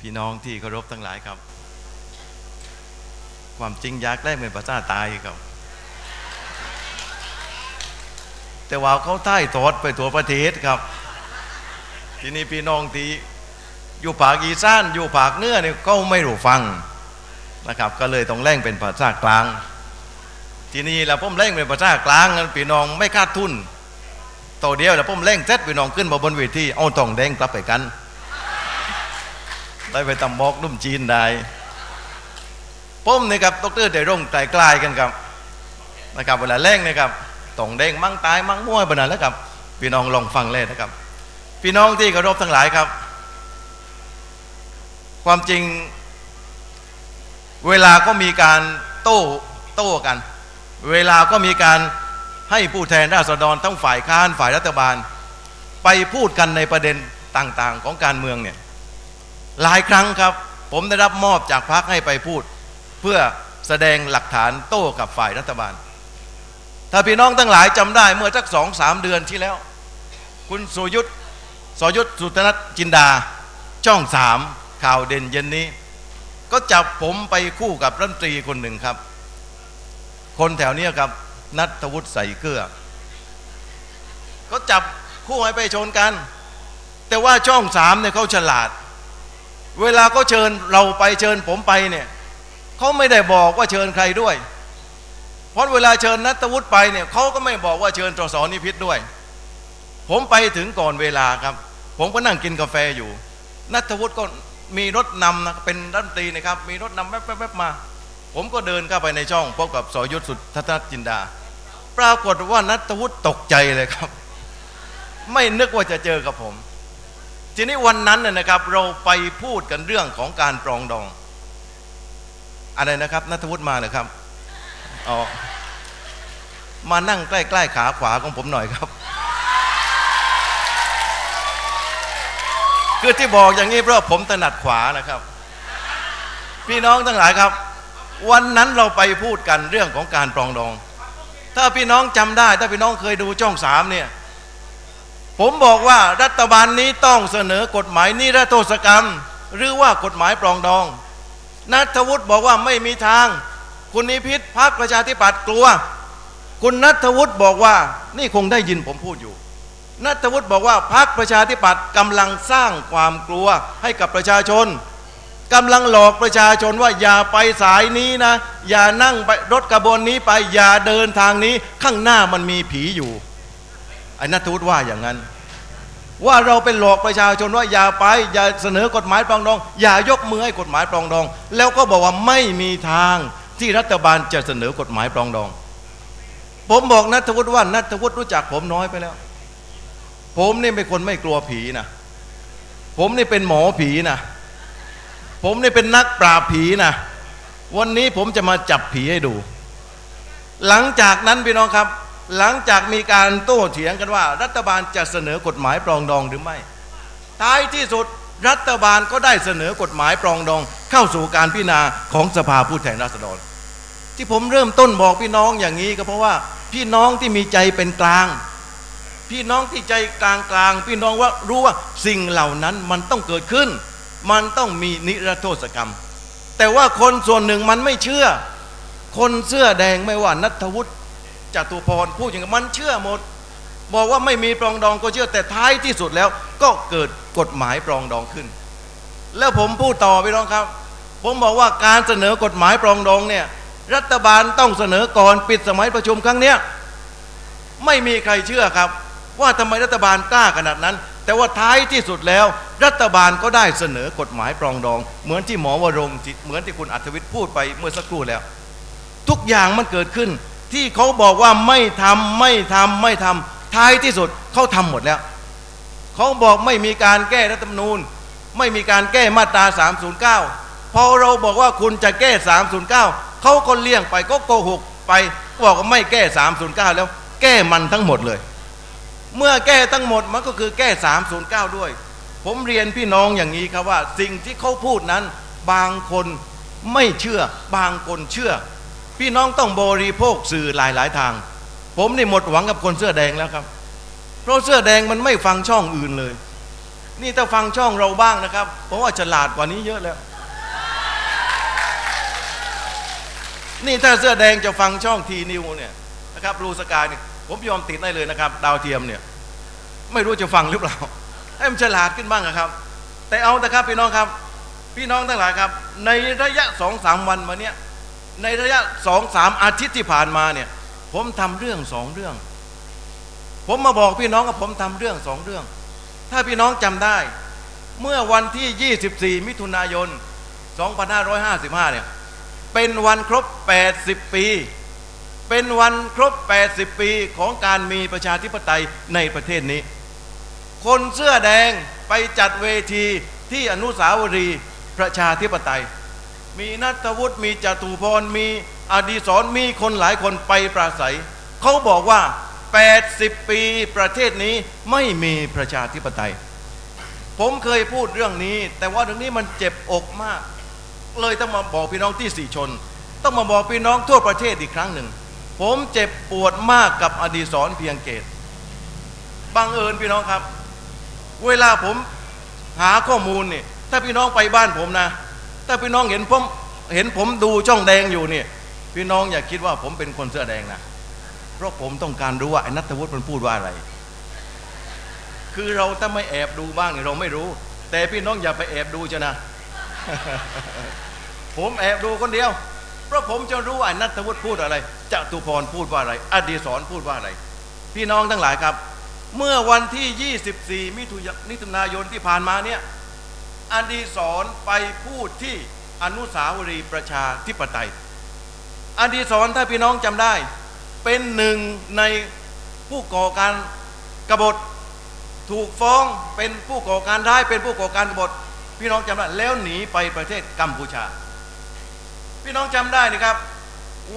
พี่น้องที่เคารพทั้งหลายครับ ความจริงอยากได้เป็นภาษาตายครับ แต่ว่าเขาท่ายทอดไปทั่วประเทศครับ ทีนี้พี่น้องที่อยู่ภาคอีสานอยู่ภาคเนื้อเนี่ยเขาไม่รู้ฟังนะครับ ก็เลยต้องแร่งเป็นภาษากลาง ทีนี้แล้วผมแร่งเป็นภาษากลางนั้นพี่น้องไม่คาดทุนตัวเดียวแล้วผมแร่งเซตพี่น้องขึ้นมาบนเวทีเอาทองแดงกลับไปกัน ได้ไปตำบอกนุ่มจีนได้ผมนี่ครับดรเดรงไตรกลายกันครับนะครับเวลาแรงนะครับตองแดงมั่งตายมั่งมั่วบนนั้นแล้วครับ พี่น้องลองฟังเลยนะครับ พี่น้องที่เคารพทั้งหลายครับ ความจริง เวลาก็มีการโต้โต้กัน เวลาก็มีการให้ผู้แทนราษฎรทั้งฝ่ายค้านฝ่ายรัฐบาล ไปพูดกันในประเด็นต่างๆ ของการเมืองเนี่ย หลายครั้งครับ ผมได้รับมอบจากพรรคให้ไปพูด เพื่อแสดงหลักฐานโต้กับฝ่ายรัฐบาล ถ้าพี่น้องทั้งหลายจำได้เมื่อสักสองสามเดือนที่แล้ว คุณสุยุทธสยุทธสุตนัทจินดา ช่องสามข่าวเด่นเย็นนี้ ก็จับผมไปคู่กับรัฐมนตรีคนหนึ่งครับ คนแถวเนี้ยครับนัทวุฒิใส่เกลือก็จับคู่ให้ไปชนกัน แต่ว่าช่องสามเนี่ยเขาฉลาด เวลาเขาเชิญเราไปเชิญผมไปเนี่ยเขาไม่ได้บอกว่าเชิญใครด้วย เพราะเวลาเชิญนัทวุฒิไปเนี่ยเขาก็ไม่บอกว่าเชิญตรสอนิพิษด้วย ผมไปถึงก่อนเวลาครับ ผมก็นั่งกินกาแฟอยู่ นัทวุฒิก็มีรถนำนะเป็นรัฐมนตรีนะครับ มีรถนำแวบๆมา ผมก็เดินเข้าไปในช่องพบกับสอยุทธสุทธทัศจินดา ปรากฏว่านัทวุฒิตกใจเลยครับ ไม่นึกว่าจะเจอกับผม ทีนี้วันนั้นนะครับ เราไปพูดกันเรื่องของการปรองดอง อะไรนะครับนัทวุฒิมาเลยครับอ๋อมานั่งใกล้ๆขาขวาของผมหน่อยครับ คือที่บอกอย่างนี้เพราะผมถนัดขวานะครับ พี่น้องทั้งหลายครับ วันนั้นเราไปพูดกันเรื่องของการปรองดอง ถ้าพี่น้องจำได้ ถ้าพี่น้องเคยดูช่องสามเนี่ย ผมบอกว่ารัฐบาลนี้ต้องเสนอกฎหมายนิรโทษกรรม หรือว่ากฎหมายปรองดอง นัทวุฒิบอกว่าไม่มีทาง คุณนิพิษพักประชาธิปัตย์กลัว คุณนัทวุฒิบอกว่านี่คงได้ยินผมพูดอยู่ นัทวุฒิบอกว่าพักประชาธิปัตย์กำลังสร้างความกลัวให้กับประชาชนกำลังหลอกประชาชนว่าอย่าไปสายนี้นะ อย่านั่งไปรถกระบวนนี้ไปอย่าเดินทางนี้ข้างหน้ามันมีผีอยู่ ไอ้นัทวุฒิว่าอย่างนั้น ว่าเราเป็นหลอกประชาชนว่าอย่าไป อย่าเสนอกฎหมายปรองดอง อย่ายกมือให้กฎหมายปรองดอง แล้วก็บอกว่าไม่มีทางที่รัฐบาลจะเสนอกฎหมายปรองดอง ผมบอกนัทวุฒิว่านัทวุฒิรู้จักผมน้อยไปแล้ว ผมนี่เป็นคนไม่กลัวผีนะผมนี่เป็นหมอผีนะผมนี่เป็นนักปราบผีนะวันนี้ผมจะมาจับผีให้ดู หลังจากนั้นพี่น้องครับ หลังจากมีการโต้เถียงกันว่า รัฐบาลจะเสนอกฎหมายปรองดองหรือไม่ ท้ายที่สุดรัฐบาลก็ได้เสนอกฎหมายปรองดอง เข้าสู่การพิจารณาของสภาผู้แทนราษฎร ที่ผมเริ่มต้นบอกพี่น้องอย่างนี้ก็เพราะว่าพี่น้องที่มีใจเป็นกลาง พี่น้องที่ใจกลางกลาง พี่น้องว่ารู้ว่าสิ่งเหล่านั้นมันต้องเกิดขึ้น มันต้องมีนิรโทษกรรม แต่ว่าคนส่วนหนึ่งมันไม่เชื่อ คนเสื้อแดงไม่ว่านัทวุฒิ จตุพรพูดอย่างนั้นมันเชื่อหมด บอกว่าไม่มีปรองดองก็เชื่อแต่ท้ายที่สุดแล้ว ก็เกิดกฎหมายปรองดองขึ้น แล้วผมพูดต่อพี่น้องครับ ผมบอกว่าการเสนอกฎหมายปรองดองเนี่ยรัฐบาลต้องเสนอก่อนปิดสมัยประชุมครั้งเนี้ยไม่มีใครเชื่อครับ ว่าทำไมรัฐบาลกล้าขนาดนั้น แต่ว่าท้ายที่สุดแล้ว รัฐบาลก็ได้เสนอกฎหมายปรองดอง เหมือนที่หมอวรงค์เหมือนที่คุณอัธวิทย์พูดไปเมื่อสักครู่แล้ว ทุกอย่างมันเกิดขึ้น ที่เขาบอกว่าไม่ทำไม่ทำไม่ทำท้ายที่สุดเขาทำหมดแล้ว เขาบอกไม่มีการแก้รัฐธรรมนูญ ไม่มีการแก้มาตรา 309 พอเราบอกว่าคุณจะแก้ 309 เขาก็เลี่ยงไปก็โกหกไปบอกว่าไม่แก้ 309 แล้ว แก้มันทั้งหมดเลย เมื่อแก้ทั้งหมดมันก็คือแก้ 309 ด้วย ผมเรียนพี่น้องอย่างนี้ครับว่า สิ่งที่เขาพูดนั้น บางคนไม่เชื่อบางคนเชื่อ พี่น้องต้องบริโภคสื่อหลายหลายทาง ผมนี่หมดหวังกับคนเสื้อแดงแล้วครับ เพราะเสื้อแดงมันไม่ฟังช่องอื่นเลย นี่ถ้าฟังช่องเราบ้างนะครับผมว่าฉลาดกว่านี้เยอะแล้ว นี่ถ้าเสื้อแดงจะฟังช่องทีนิวเนี่ยนะครับรูสกายเนี่ยผมยอมติดได้เลยนะครับ ดาวเทียมเนี่ยไม่รู้จะฟังหรือเปล่าให้มันฉลาดขึ้นบ้างอะครับ แต่เอาแต่ครับพี่น้องครับ พี่น้องทั้งหลายครับ ในระยะสองสามวันมาเนี้ย ในระยะสองสามอาทิตย์ที่ผ่านมาเนี่ย ผมทำเรื่องสองเรื่อง ผมมาบอกพี่น้องว่าผมทำเรื่องสองเรื่อง ถ้าพี่น้องจำได้ เมื่อวันที่ 24 มิถุนายน 2555 เนี่ย เป็นวันครบ 80 ปี เป็นวันครบ 80 ปีของการมีประชาธิปไตยในประเทศนี้ คนเสื้อแดงไปจัดเวทีที่อนุสาวรีย์ประชาธิปไตย มีนัทวุฒิมีจตุพรมีอดีศรมีคนหลายคนไปปราศัย เขาบอกว่า 80 ปีประเทศนี้ไม่มีประชาธิปไตย ผมเคยพูดเรื่องนี้ แต่ว่าเรื่องนี้มันเจ็บอกมาก เลยต้องมาบอกพี่น้องที่สี่ชน ต้องมาบอกพี่น้องทั่วประเทศอีกครั้งหนึ่ง ผมเจ็บปวดมากกับอดีศรเพียงเกตบังเอิญพี่น้องครับ เวลาผมหาข้อมูลเนี่ยถ้าพี่น้องไปบ้านผมนะ ถ้าพี่น้องเห็นผมเห็นผมดูช่องแดงอยู่เนี่ย พี่น้องอย่าคิดว่าผมเป็นคนเสื้อแดงนะเพราะผมต้องการรู้ว่าไอ้นัทวุฒิมันพูดว่าอะไร คือเราถ้าไม่แอบดูบ้างเนี่ยเราไม่รู้ แต่พี่น้องอย่าไปแอบดูเชยวนะ ผมแอบดูคนเดียว เพราะผมจะรู้ว่านัทวุฒิพูดอะไรจตุพรพูดว่าอะไร อดีศรพูดว่าอะไร พี่น้องทั้งหลายครับ เมื่อวันที่ 24 มิถุนายนที่ผ่านมาเนี่ย อดีศรไปพูดที่อนุสาวรีย์ประชาธิปไตย อดีศรถ้าพี่น้องจำได้ เป็นหนึ่งในผู้ก่อการกบฏถูกฟ้องเป็นผู้ก่อการร้ายเป็นผู้ก่อการกบฏพี่น้องจำได้แล้วหนีไปประเทศกัมพูชา พี่น้องจำได้นี่ครับ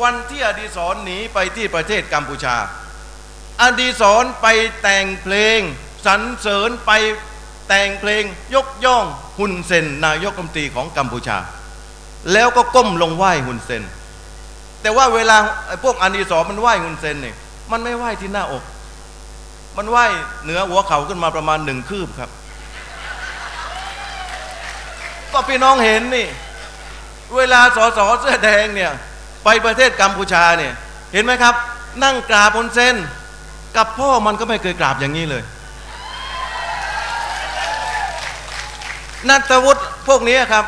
วันที่อดีศรหนีไปที่ประเทศกัมพูชา อดีศรไปแต่งเพลงสรรเสริญไปแต่งเพลงยกย่อง ฮุนเซนนายกรัฐมนตรีของกัมพูชา แล้วก็ก้มลงไหว้ฮุนเซน แต่ว่าเวลาพวกอดีศรมันไหว้ฮุนเซนเนี่ยมันไม่ไหว้ที่หน้าอก มันไหว้เหนือหัวเข่าขึ้นมาประมาณหนึ่งคืบครับ ก็พี่น้องเห็นนี่ เวลาสอสอเสื้อแดงเนี่ย ไปประเทศกัมพูชาเนี่ย เห็นไหมครับ นั่งกราบบนเส้นกับพ่อมันก็ไม่เคยกราบอย่างนี้เลย นัทวุฒิพวกนี้ครับ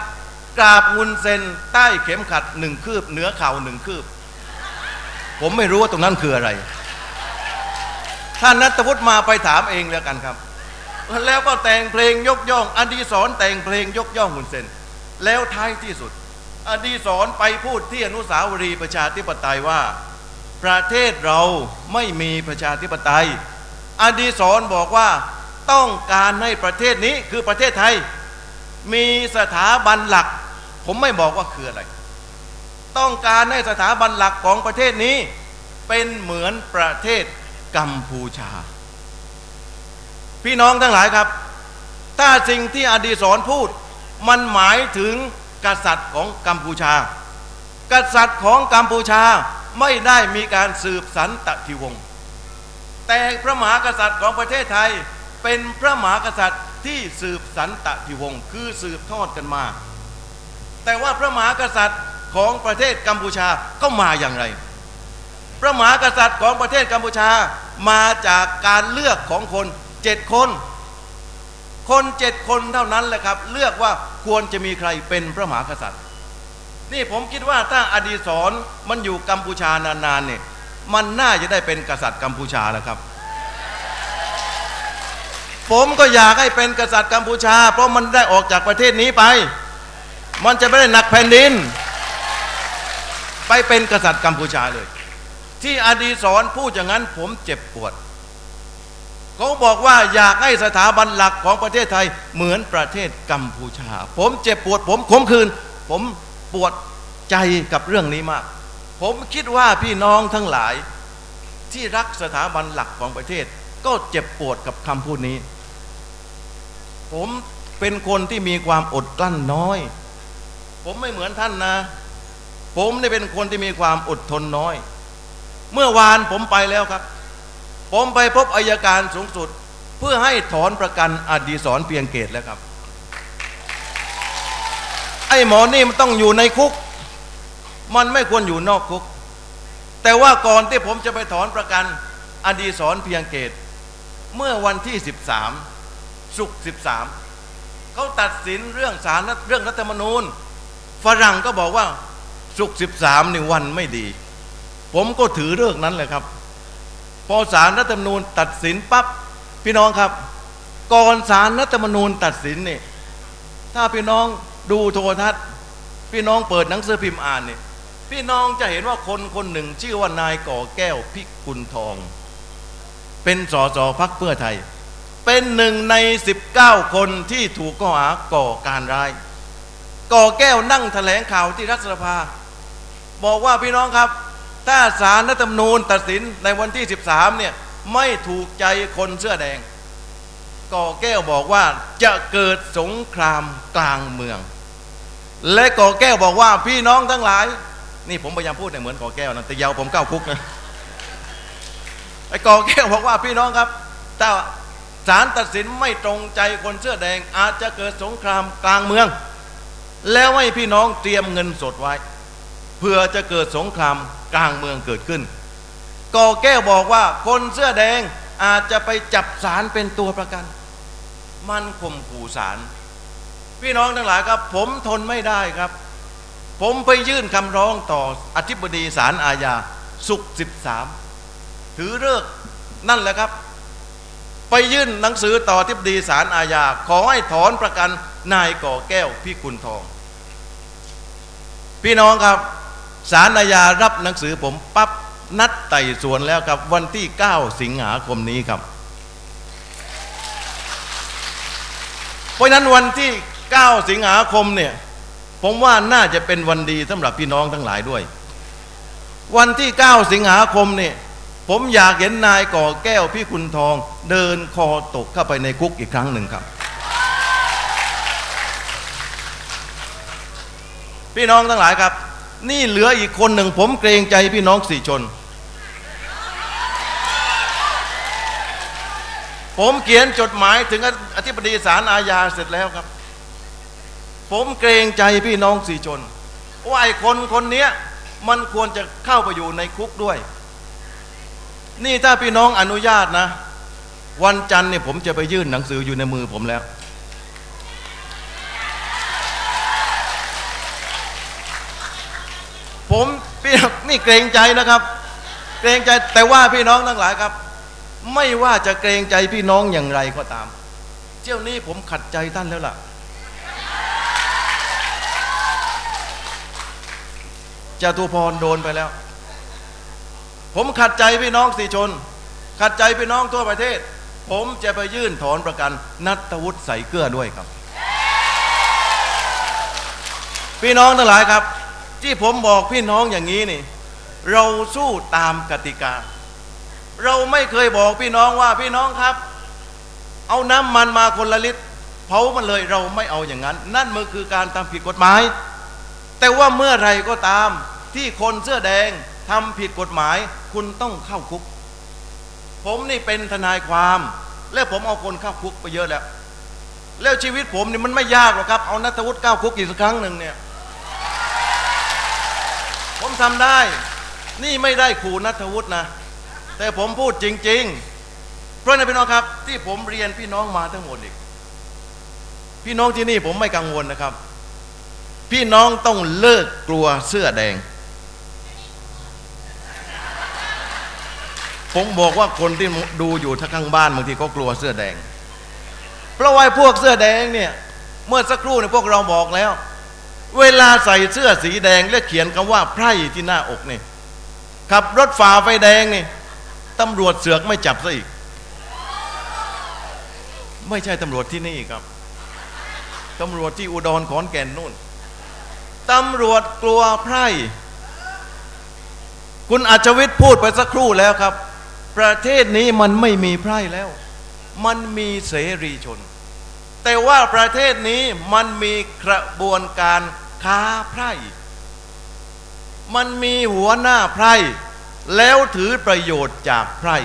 กราบงุนเซนใต้เข็มขัดหนึ่งคืบเหนือเข่าหนึ่งคืบ ผมไม่รู้ว่าตรงนั้นคืออะไร ท่านนัทวุฒิมาไปถามเองแล้วกันครับ แล้วก็แต่งเพลงยกย่องอดีศรแต่งเพลงยกย่องหุ่นเซนแล้วท้ายที่สุด อดีศรไปพูดที่อนุสาวรีย์ประชาธิปไตยว่า ประเทศเราไม่มีประชาธิปไตย อดีศรบอกว่าต้องการให้ประเทศนี้คือประเทศไทย มีสถาบันหลัก ผมไม่บอกว่าคืออะไร ต้องการให้สถาบันหลักของประเทศนี้ เป็นเหมือนประเทศกัมพูชา พี่น้องทั้งหลายครับ ถ้าสิ่งที่อดีศรพูด มันหมายถึงกษัตริย์ของกัมพูชา กษัตริย์ของกัมพูชาไม่ได้มีการสืบสันตติวงศ์แต่พระมหากษัตริย์ของประเทศไทยเป็นพระมหากษัตริย์ ที่สืบสันตติวงศ์คือสืบทอดกันมา แต่ว่าพระมหากษัตริย์ของประเทศกัมพูชาก็มาอย่างไร พระมหากษัตริย์ของประเทศกัมพูชามาจากการเลือกของคนเจ็ดคน คนเจ็ดคนเท่านั้นแหละครับ เลือกว่าควรจะมีใครเป็นพระมหากษัตริย์ นี่ผมคิดว่าถ้าอดีศรมันอยู่กัมพูชานานๆเนี่ยมันน่าจะได้เป็นกษัตริย์กัมพูชาแล้วครับ ผมก็อยากให้เป็นกษัตริย์กัมพูชา เพราะมันได้ออกจากประเทศนี้ไป มันจะไม่ได้หนักแผ่นดิน ไปเป็นกษัตริย์กัมพูชาเลย ที่อดีศรพูดอย่างนั้นผมเจ็บปวดเขาบอกว่าอยากให้สถาบันหลักของประเทศไทยเหมือนประเทศกัมพูชา ผมเจ็บปวด ผมขมคืน ผมปวดใจกับเรื่องนี้มาก ผมคิดว่าพี่น้องทั้งหลายที่รักสถาบันหลักของประเทศ ก็เจ็บปวดกับคำพูดนี้ ผมเป็นคนที่มีความอดกลั้นน้อย ผมไม่เหมือนท่านนะ ผมได้เป็นคนที่มีความอดทนน้อย เมื่อวานผมไปแล้วครับ ผมไปพบอายการสูงสุด เพื่อให้ถอนประกันอดีศรเพียงเกตแล้วครับ ไอ้หมอนี่มันต้องอยู่ในคุก มันไม่ควรอยู่นอกคุก แต่ว่าก่อนที่ผมจะไปถอนประกันอดีศรเพียงเกต เมื่อวันที่ 13 สุก13 เขาตัดสินเรื่องสารเรื่องรัฐธรรมนูญ ฝรั่งก็บอกว่าสุก13นี่วันไม่ดี ผมก็ถือเรื่องนั้นเลยครับ พอสารรัฐธรรมนูญตัดสินปั๊บพี่น้องครับ ก่อนสารรัฐธรรมนูญตัดสินนี่ถ้าพี่น้องดูโทรทัศน์ พี่น้องเปิดหนังสือพิมพ์อ่านนี่พี่น้องจะเห็นว่าคนคนหนึ่งชื่อว่านายก่อแก้วพิกุลทอง เป็นสสพักเพื่อไทย เป็นหนึ่งใน 19 คนที่ถูกข้อหาก่อการร้าย ก่อแก้วนั่งแถลงข่าวที่รัฐสภา บอกว่าพี่น้องครับ ถ้าสารรัฐธรรมนูญตัดสินในวันที่ 13 เนี่ย ไม่ถูกใจคนเสื้อแดง ก่อแก้วบอกว่าจะเกิดสงครามกลางเมือง และก่อแก้วบอกว่าพี่น้องทั้งหลาย นี่ผมพยายามพูดเนี่ยเหมือนก่อแก้วนะแต่ยาวผมก้าวคุกนะ ไอ้ก่อแก้วบอกว่าพี่น้องครับ ถ้าศาลตัดสินไม่ตรงใจคนเสื้อแดงอาจจะเกิดสงครามกลางเมือง แล้วให้พี่น้องเตรียมเงินสดไว้ เพื่อจะเกิดสงครามกลางเมืองเกิดขึ้นก่อแก้วบอกว่าคนเสื้อแดงอาจจะไปจับสารเป็นตัวประกัน มันข่มขู่สารพี่น้องทั้งหลายครับ ผมทนไม่ได้ครับ ผมไปยื่นคำร้องต่ออธิบดีศาลอาญาสุขสิบสาม ถือเลิกนั่นแหละครับ ไปยื่นหนังสือต่ออธิบดีศาลอาญาขอให้ถอนประกันนายก่อแก้วพี่คุณทอง พี่น้องครับศาลอาญารับหนังสือผมปั๊บนัดไต่สวนแล้วครับวันที่ 9 สิงหาคมนี้ครับ เพราะฉะนั้นวันที่ 9 สิงหาคมเนี่ย ผมว่าน่าจะเป็นวันดีสำหรับพี่น้องทั้งหลายด้วย วันที่ 9 สิงหาคมเนี่ย ผมอยากเห็นนายก่อแก้วพี่คุณทอง เดินคอตกเข้าไปในคุกอีกครั้งหนึ่งครับ พี่น้องทั้งหลายครับ นี่เหลืออีกคนหนึ่งผมเกรงใจพี่น้องสี่ชน ผมเขียนจดหมายถึงอธิบดีศาลอาญาเสร็จแล้วครับ ผมเกรงใจพี่น้องสี่ชนว่าไอ้คนคนนี้มันควรจะเข้าไปอยู่ในคุกด้วย นี่ถ้าพี่น้องอนุญาตนะ วันจันทร์เนี่ยผมจะไปยื่นหนังสืออยู่ในมือผมแล้ว ผมพี่นี่เกรงใจนะครับ เกรงใจแต่ว่าพี่น้องทั้งหลายครับ ไม่ว่าจะเกรงใจพี่น้องอย่างไรก็ตามเที่ยวนี้ผมขัดใจท่านแล้วล่ะ จตุพรโดนไปแล้ว ผมขัดใจพี่น้องสีชน ขัดใจพี่น้องทั่วประเทศ ผมจะไปยื่นถอนประกัน นัตวุฒิใส่เกลือด้วยครับ พี่น้องทั้งหลายครับ ที่ผมบอกพี่น้องอย่างนี้นี่ เราสู้ตามกติกา เราไม่เคยบอกพี่น้องว่าพี่น้องครับ เอาน้ำมันมาคนละลิตรเผามันเลยเราไม่เอาอย่างนั้น นั่นมันคือการทำผิดกฎหมาย แต่ว่าเมื่อไรก็ตามที่คนเสื้อแดง ทำผิดกฎหมายคุณต้องเข้าคุก ผมนี่เป็นทนายความ และผมเอาคนเข้าคุกไปเยอะแล้ว แล้วชีวิตผมนี่มันไม่ยากหรอกครับ เอานัทวุฒิเข้าคุกอีกสักครั้งหนึ่งเนี่ย ผมทำได้ นี่ไม่ได้ขู่นัทวุฒินะ แต่ผมพูดจริง ๆ เพราะนั้นพี่น้องครับที่ผมเรียนพี่น้องมาทั้งหมดอีก พี่น้องที่นี่ผมไม่กังวลนะครับ พี่น้องต้องเลิกกลัวเสื้อแดง ผมบอกว่าคนที่ดูอยู่ทั้งข้างบ้านบางทีก็กลัวเสื้อแดง เพราะว่าพวกเสื้อแดงเนี่ย เมื่อสักครู่เนี่ยพวกเราบอกแล้ว เวลาใส่เสื้อสีแดงและเขียนคำว่าไพร่ที่หน้าอกนี่ขับรถฝ่าไฟแดงนี่ตำรวจเสือกไม่จับซะอีก ไม่ใช่ตำรวจที่นี่ครับตำรวจที่อุดรขอนแก่นนู่นตำรวจกลัวไพร่ คุณอัจวิทย์พูดไปสักครู่แล้วครับ ประเทศนี้มันไม่มีไพร่แล้ว มันมีเสรีชน แต่ว่าประเทศนี้มันมีกระบวนการค้าไพร่ มันมีหัวหน้าไพร่ แล้วถือประโยชน์จากไพร่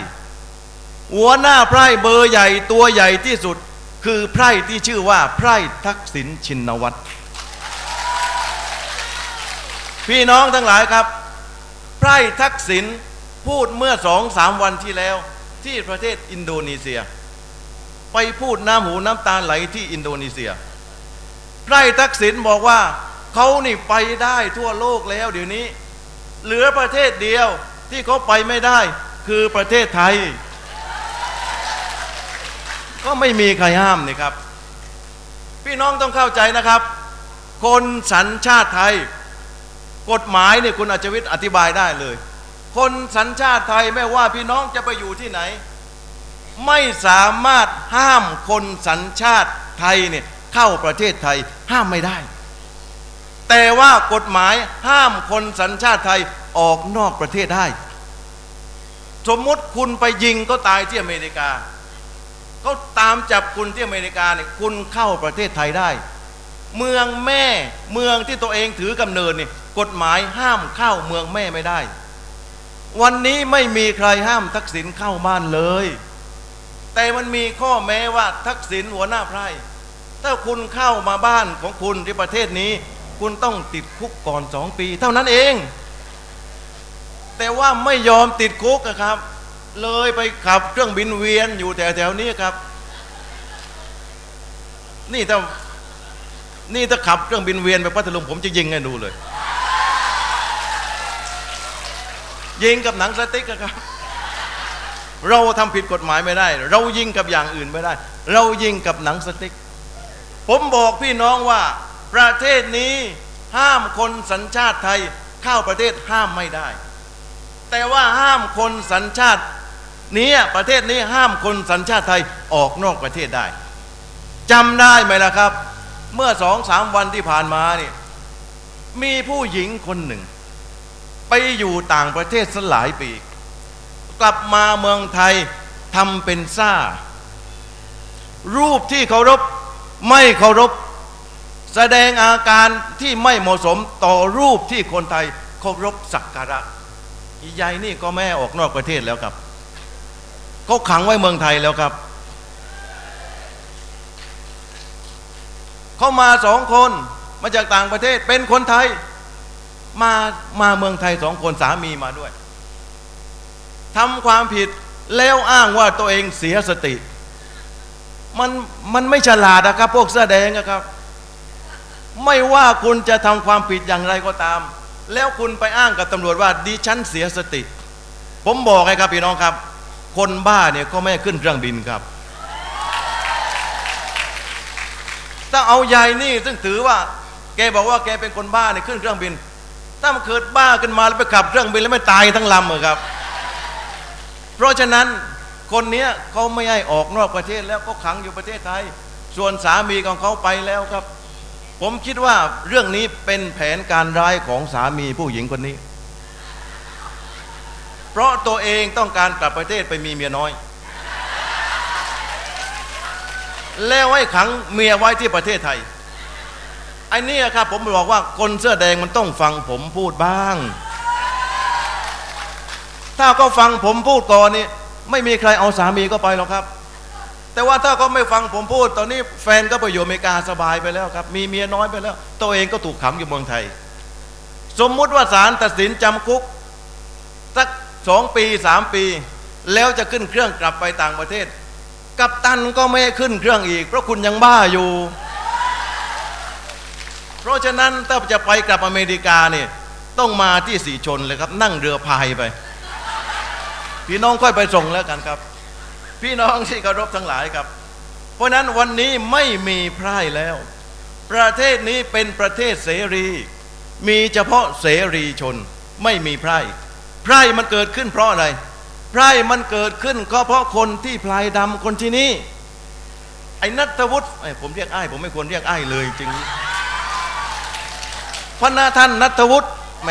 หัวหน้าไพร่เบอร์ใหญ่ตัวใหญ่ที่สุด คือไพร่ที่ชื่อว่าไพร่ทักษิณชินวัตรพี่น้องทั้งหลายครับ ไพร่ทักษิณ พูดเมื่อสองสามวันที่แล้ว ที่ประเทศอินโดนีเซีย ไปพูดน้ำหูน้ำตาไหลที่อินโดนีเซียไพร่ทักษิณบอกว่าเขานี่ไปได้ทั่วโลกแล้วเดี๋ยวนี้ เหลือประเทศเดียวที่เขาไปไม่ได้คือประเทศไทย ก็ไม่มีใครห้ามนี่ครับ พี่น้องต้องเข้าใจนะครับ คนสัญชาติไทย กฎหมายเนี่ยคุณอาจวิทย์อธิบายได้เลย คนสัญชาติไทยไม่ว่าพี่น้องจะไปอยู่ที่ไหน ไม่สามารถห้ามคนสัญชาติไทยเนี่ยเข้าประเทศไทยห้ามไม่ได้ แต่ว่ากฎหมายห้ามคนสัญชาติไทยออกนอกประเทศได้ สมมติคุณไปยิงก็ตายที่อเมริกาเขาตามจับคุณที่อเมริกาเนี่ยคุณเข้าประเทศไทยได้ เมืองแม่เมืองที่ตัวเองถือกำเนิดเนี่ยกฎหมายห้ามเข้าเมืองแม่ไม่ได้ วันนี้ไม่มีใครห้ามทักษิณเข้าบ้านเลย แต่มันมีข้อแม้ว่าทักษิณหัวหน้าไพร่ถ้าคุณเข้ามาบ้านของคุณที่ประเทศนี้ คุณต้องติดคุกก่อนสองปี เท่านั้นเอง แต่ว่าไม่ยอมติดคุกอะครับ เลยไปขับเครื่องบินเวียนอยู่แถวๆนี้ครับ นี่ถ้านี่ถ้าขับเครื่องบินเวียนไปพัทลุงผมจะยิงให้ดูเลย ยิงกับหนังสติ๊กครับ เราทำผิดกฎหมายไม่ได้ เรายิงกับอย่างอื่นไม่ได้ เรายิงกับหนังสติ๊ก ผมบอกพี่น้องว่า ประเทศนี้ห้ามคนสัญชาติไทยเข้าประเทศห้ามไม่ได้ แต่ว่าห้ามคนสัญชาตินี้ประเทศนี้ห้ามคนสัญชาติไทยออกนอกประเทศได้จำได้ไหมล่ะครับ เมื่อสองสามวันที่ผ่านมาเนี่ยมีผู้หญิงคนหนึ่ง ไปอยู่ต่างประเทศสหลายปีกลับมาเมืองไทยทำเป็นซ่า รูปที่เคารพไม่เคารพ แสดงอาการที่ไม่เหมาะสมต่อรูปที่คนไทยเคารพสักการะอีใหญ่นี่ก็แม่ออกนอกประเทศแล้วครับเขาขังไว้เมืองไทยแล้วครับเขามาสองคนมาจากต่างประเทศเป็นคนไทย มามาเมืองไทยสองคนสามีมาด้วยทำความผิดแล้วอ้างว่าตัวเองเสียสติ มันมันไม่ฉลาดนะครับ พวกเสื้อแดงนะครับ ไม่ว่าคุณจะทำความผิดอย่างไรก็ตาม แล้วคุณไปอ้างกับตำรวจว่าดิฉันเสียสติ ผมบอกให้ครับพี่น้องครับ คนบ้าเนี่ยเขาไม่ขึ้นเครื่องบินครับถ้าเอายายนี่ซึ่งถือว่า แกบอกว่าแกเป็นคนบ้าเนี่ยขึ้นเครื่องบิน ถ้ามันเกิดบ้าขึ้นมาแล้วไปขับเครื่องบินแล้วไม่ตายทั้งลำเหรอครับ เพราะฉะนั้นคนเนี้ยเขาไม่ให้ออกนอกประเทศแล้วก็ขังอยู่ประเทศไทย ส่วนสามีของเขาไปแล้วครับ ผมคิดว่าเรื่องนี้เป็นแผนการร้ายของสามีผู้หญิงคนนี้ เพราะตัวเองต้องการกลับประเทศไปมีเมียน้อย แล้วให้ขังเมียไว้ที่ประเทศไทย ไอ้นี่ครับผมบอกว่าคนเสื้อแดงมันต้องฟังผมพูดบ้าง ถ้าก็ฟังผมพูดก่อนนี่ไม่มีใครเอาสามีก็ไปหรอกครับ แต่ว่าถ้าก็ไม่ฟังผมพูด ตอนนี้แฟนก็ไปอยู่อเมริกาสบายไปแล้วครับ มีเมียน้อยไปแล้ว ตัวเองก็ถูกขังอยู่เมืองไทย สมมุติว่าศาลตัดสินจำคุกสักสองปีสามปี แล้วจะขึ้นเครื่องกลับไปต่างประเทศ กัปตันก็ไม่ให้ขึ้นเครื่องอีก เพราะคุณยังบ้าอยู่ เพราะฉะนั้นถ้าจะไปกลับอเมริกาเนี่ยต้องมาที่สีชนเลยครับ นั่งเรือพายไป พี่น้องค่อยไปส่งแล้วกันครับ พี่น้องที่เคารพทั้งหลายครับ เพราะฉะนั้นวันนี้ไม่มีไพร่แล้ว ประเทศนี้เป็นประเทศเสรี มีเฉพาะเสรีชนไม่มีไพร่ไพร่มันเกิดขึ้นเพราะอะไรไพร่มันเกิดขึ้นก็เพราะคนที่พลายดำคนที่นี่ไอ้นัทวุฒิผมเรียกไอ้ผมไม่ควรเรียกไอ้เลยจริง พระนาท่านนัทวุฒิแหม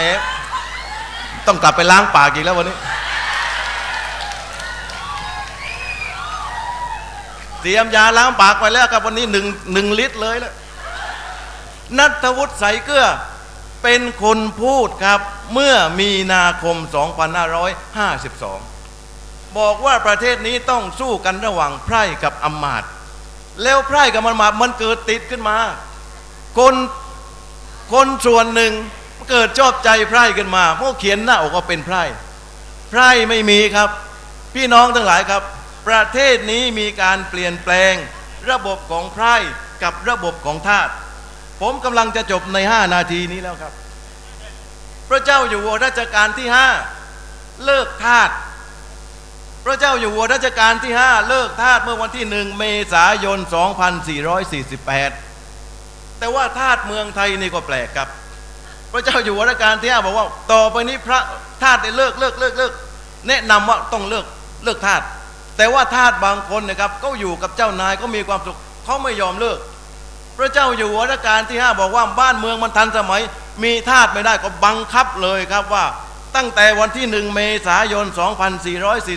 ต้องกลับไปล้างปากอีกแล้ววันนี้ เตรียมยาล้างปากไปแล้วครับวันนี้หนึ่งหนึ่งลิตรเลยแล้วนัทวุฒิใสเกลือเป็นคนพูดครับเมื่อมีนาคม 2552 บอกว่าประเทศนี้ต้องสู้กันระหว่างไพร่กับอำมาตย์แล้วไพร่กับอำมาตย์มันเกิดติดขึ้นมา คน คนส่วนหนึ่งเกิดชอบใจไพร่ขึ้นมาพวกเขียนหน้าอกว่าเป็นไพร่ไพร่ไม่มีครับ พี่น้องทั้งหลายครับ ประเทศนี้มีการเปลี่ยนแปลง ระบบของไพร่กับระบบของทาสผมกำลังจะจบใน 5 นาทีนี้แล้วครับ พระเจ้าอยู่หัวรัชกาลที่ 5 เลิกทาสพระเจ้าอยู่หัวรัชกาลที่ 5 เลิกทาสเมื่อวันที่ 1 เมษายน 2448 แต่ว่าทาสเมืองไทยนี่ก็แปลกครับ พระเจ้าอยู่หัวรัชกาลที่5บอกว่า ต่อไปนี้พระทาสได้เลิกเลิกเลิกเลิกแนะนำว่าต้องเลิกเลิกทาสแต่ว่าทาสบางคนนะครับก็อยู่กับเจ้านายก็มีความสุขเขาไม่ยอมเลิก พระเจ้าอยู่หัวรัชกาลที่5บอกว่าบ้านเมืองมันทันสมัย มีทาสไม่ได้ก็บังคับเลยครับว่าตั้งแต่วันที่1เมษายน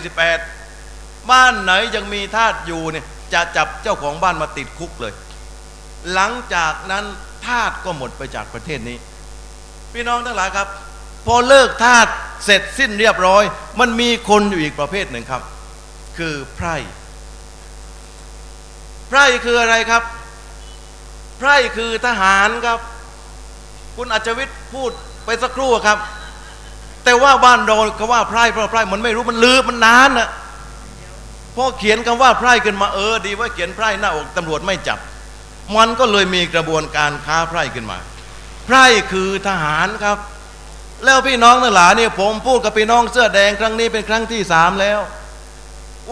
2448 บ้านไหนยังมีทาสอยู่เนี่ยจะจับเจ้าของบ้านมาติดคุกเลย หลังจากนั้นทาสก็หมดไปจากประเทศนี้ พี่น้องทั้งหลายครับ พอเลิกทาสเสร็จสิ้นเรียบร้อย มันมีคนอยู่อีกประเภทหนึ่งครับ คือไพร่ไพร่คืออะไรครับไพร่คือทหารครับ คุณอัจวิทย์พูดไปสักครู่ครับ แต่ว่าบ้านเราคำว่าไพร่เพราะไพร่มันไม่รู้มันลืมมันนานนะพอเขียนคำว่าไพร่ขึ้นมาเออดีว่าเขียนไพร่หน้าอกตำรวจไม่จับ มันก็เลยมีกระบวนการค้าไพร่ขึ้นมา ไพร่คือทหารครับ แล้วพี่น้องทั้งหลายเนี่ยผมพูดกับพี่น้องเสื้อแดงครั้งนี้เป็นครั้งที่สามแล้ว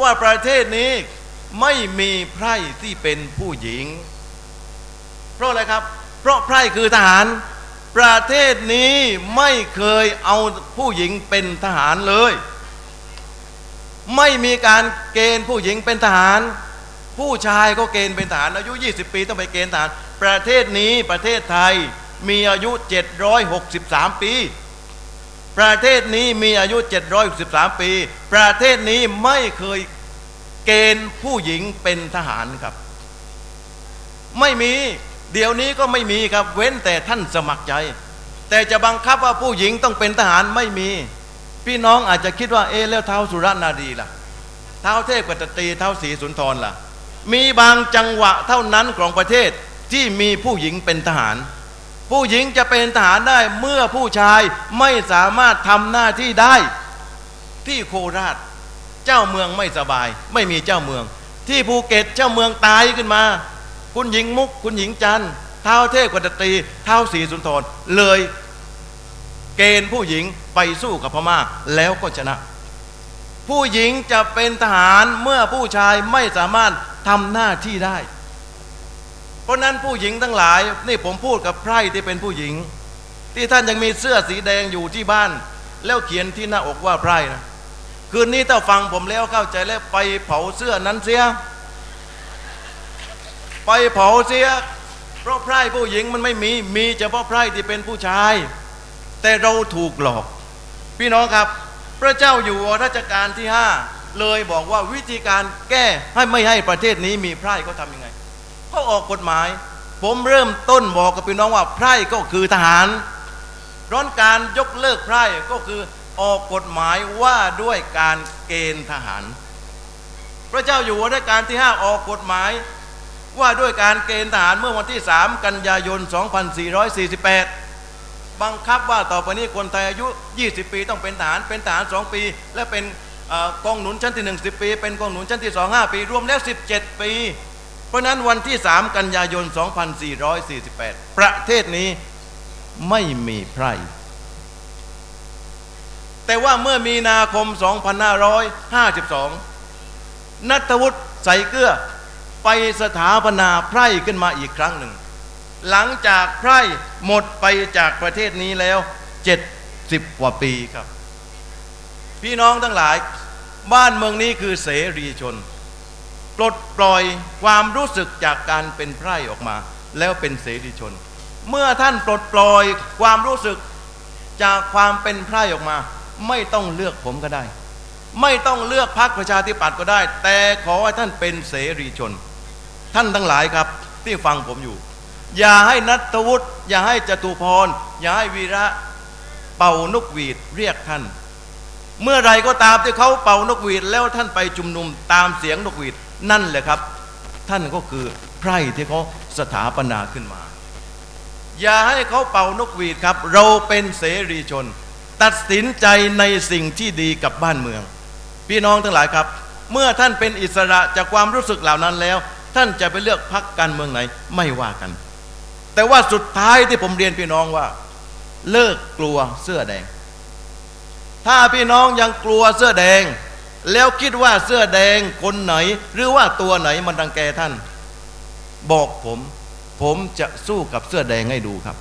ว่าประเทศนี้ไม่มีไพร่ที่เป็นผู้หญิง เพราะอะไรครับ เพราะไพร่คือทหาร ประเทศนี้ไม่เคยเอาผู้หญิงเป็นทหารเลย ไม่มีการเกณฑ์ผู้หญิงเป็นทหาร ผู้ชายก็เกณฑ์เป็นทหารอายุ 20 ปีต้องไปเกณฑ์ทหาร ประเทศนี้ประเทศไทยมีอายุ 763 ปี ประเทศนี้มีอายุ 763 ปี ประเทศนี้ไม่เคยเกณฑ์ผู้หญิงเป็นทหารครับ ไม่มีเดี๋ยวนี้ก็ไม่มีครับเว้นแต่ท่านสมัครใจ แต่จะบังคับว่าผู้หญิงต้องเป็นทหารไม่มี พี่น้องอาจจะคิดว่าเอะแล้วเท้าสุรนารีล่ะ เท้าเทพกตตรีเท้าสีสุนทรล่ะ มีบางจังหวะเท่านั้นของประเทศที่มีผู้หญิงเป็นทหาร ผู้หญิงจะเป็นทหารได้เมื่อผู้ชายไม่สามารถทำหน้าที่ได้ ที่โคราช เจ้าเมืองไม่สบาย ไม่มีเจ้าเมือง ที่ภูเก็ตเจ้าเมืองตายขึ้นมา คุณหญิงมุก คุณหญิงจันเท้าเทพกตตรีเท้าสีสุนทรเลยเกณฑ์ผู้หญิงไปสู้กับพม่าแล้วก็ชนะ ผู้หญิงจะเป็นทหารเมื่อผู้ชายไม่สามารถ ทำหน้าที่ได้ เพราะนั้นผู้หญิงทั้งหลาย นี่ผมพูดกับไพร่ที่เป็นผู้หญิง ที่ท่านยังมีเสื้อสีแดงอยู่ที่บ้าน แล้วเขียนที่หน้าอกว่าไพร่นะคืนนี้ถ้าฟังผมแล้วเข้าใจแล้วไปเผาเสื้อนั้นเสีย ไปเผาเสีย เพราะไพร่ผู้หญิงมันไม่มีมีเฉพาะไพร่ที่เป็นผู้ชาย แต่เราถูกหลอก พี่น้องครับ พระเจ้าอยู่หัวรัชกาลที่ห้า เลยบอกว่าวิธีการแก้ให้ไม่ให้ประเทศนี้มีไพร่ก็ทำยังไงเขาออกกฎหมาย ผมเริ่มต้นบอกกับพี่น้องว่าไพร่ก็คือทหารร้อนการยกเลิกไพร่ก็คือออกกฎหมายว่าด้วยการเกณฑ์ทหาร พระเจ้าอยู่หัวรัชกาลที่ห้าออกกฎหมาย ว่าด้วยการเกณฑ์ทหารเมื่อวันที่ 3 กันยายน 2448 บังคับว่าต่อไปนี้คนไทยอายุ 20 ปีต้องเป็นทหารเป็นทหาร 2 ปี และเป็น กองหนุนชั้นที่ 1 10 ปี เป็นกองหนุนชั้นที่ 2 5 ปี รวมแล้ว 17 ปี เพราะนั้นวันที่ 3 กันยายน 2448 ประเทศนี้ไม่มีไพร่แต่ว่าเมื่อมีนาคม 2552 นัทวุฒิใส่เกลือไปสถาปนาไพร่ขึ้นมาอีกครั้งหนึ่ง หลังจากไพร่หมดไปจากประเทศนี้แล้ว 70 กว่าปีครับ พี่น้องทั้งหลาย บ้านเมืองนี้คือเสรีชน ปลดปล่อยความรู้สึกจากการเป็นไพร่ออกมา แล้วเป็นเสรีชน เมื่อท่านปลดปล่อยความรู้สึกจากความเป็นไพร่ออกมา ไม่ต้องเลือกผมก็ได้ ไม่ต้องเลือกพรรคประชาธิปัตย์ก็ได้ แต่ขอให้ท่านเป็นเสรีชน ท่านทั้งหลายครับที่ฟังผมอยู่ อย่าให้นัทวุฒิอย่าให้จตุพรอย่าให้วีระเป่านกหวีดเรียกท่าน เมื่อไรก็ตามที่เขาเป่านกหวีด แล้วท่านไปชุมนุมตามเสียงนกหวีดนั่นแหละครับ ท่านก็คือไพร่ที่เขาสถาปนาขึ้นมา อย่าให้เขาเป่านกหวีดครับ เราเป็นเสรีชน ตัดสินใจในสิ่งที่ดีกับบ้านเมือง พี่น้องทั้งหลายครับ เมื่อท่านเป็นอิสระจากความรู้สึกเหล่านั้นแล้ว ท่านจะไปเลือกพักการเมืองไหนไม่ว่ากัน แต่ว่าสุดท้ายที่ผมเรียนพี่น้องว่า เลิกกลัวเสื้อแดง ถ้าพี่น้องยังกลัวเสื้อแดง แล้วคิดว่าเสื้อแดงคนไหน หรือว่าตัวไหนมันรังแกท่าน บอกผม ผมจะสู้กับเสื้อแดงให้ดูครับ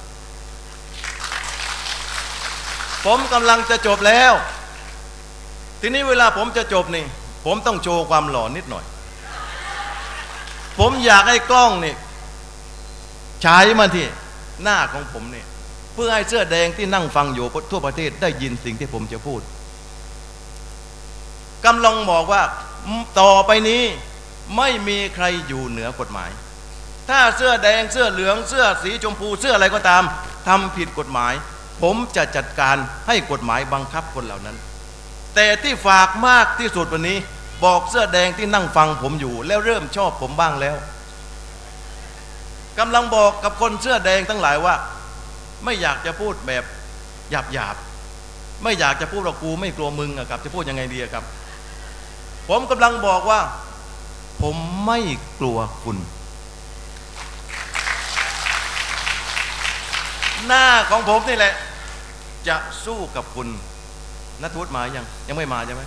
ผมกำลังจะจบแล้ว ทีนี้เวลาผมจะจบนี่ ผมต้องโชว์ความหล่อนิดหน่อย ผมอยากให้กล้องนี่ฉายมาที่หน้าของผมนี่เพื่อให้เสื้อแดงที่นั่งฟังอยู่ทั่วประเทศได้ยินสิ่งที่ผมจะพูดกำลังบอกว่าต่อไปนี้ไม่มีใครอยู่เหนือกฎหมาย ถ้าเสื้อแดงเสื้อเหลืองเสื้อสีชมพูเสื้ออะไรก็ตามทำผิดกฎหมาย ผมจะจัดการให้กฎหมายบังคับคนเหล่านั้น แต่ที่ฝากมากที่สุดวันนี้ บอกเสื้อแดงที่นั่งฟังผมอยู่ แล้วเริ่มชอบผมบ้างแล้วกำลังบอกกับคนเสื้อแดงทั้งหลายว่า ไม่อยากจะพูดแบบหยาบหยาบไม่อยากจะพูดว่ากูไม่กลัวมึงอะครับจะพูดยังไงดีครับ ผมกำลังบอกว่า ผมไม่กลัวคุณ หน้าของผมนี่แหละ จะสู้กับคุณนัทวุฒิมายังยังไม่มาใช่ไหม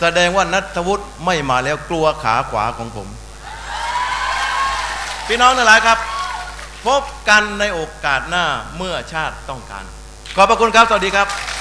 แสดงว่านัทวุฒิไม่มาแล้วกลัวขาขวาของผม พี่น้องทั้งหลายครับ พบกันในโอกาสหน้าเมื่อชาติต้องการ ขอบพระคุณครับ สวัสดีครับ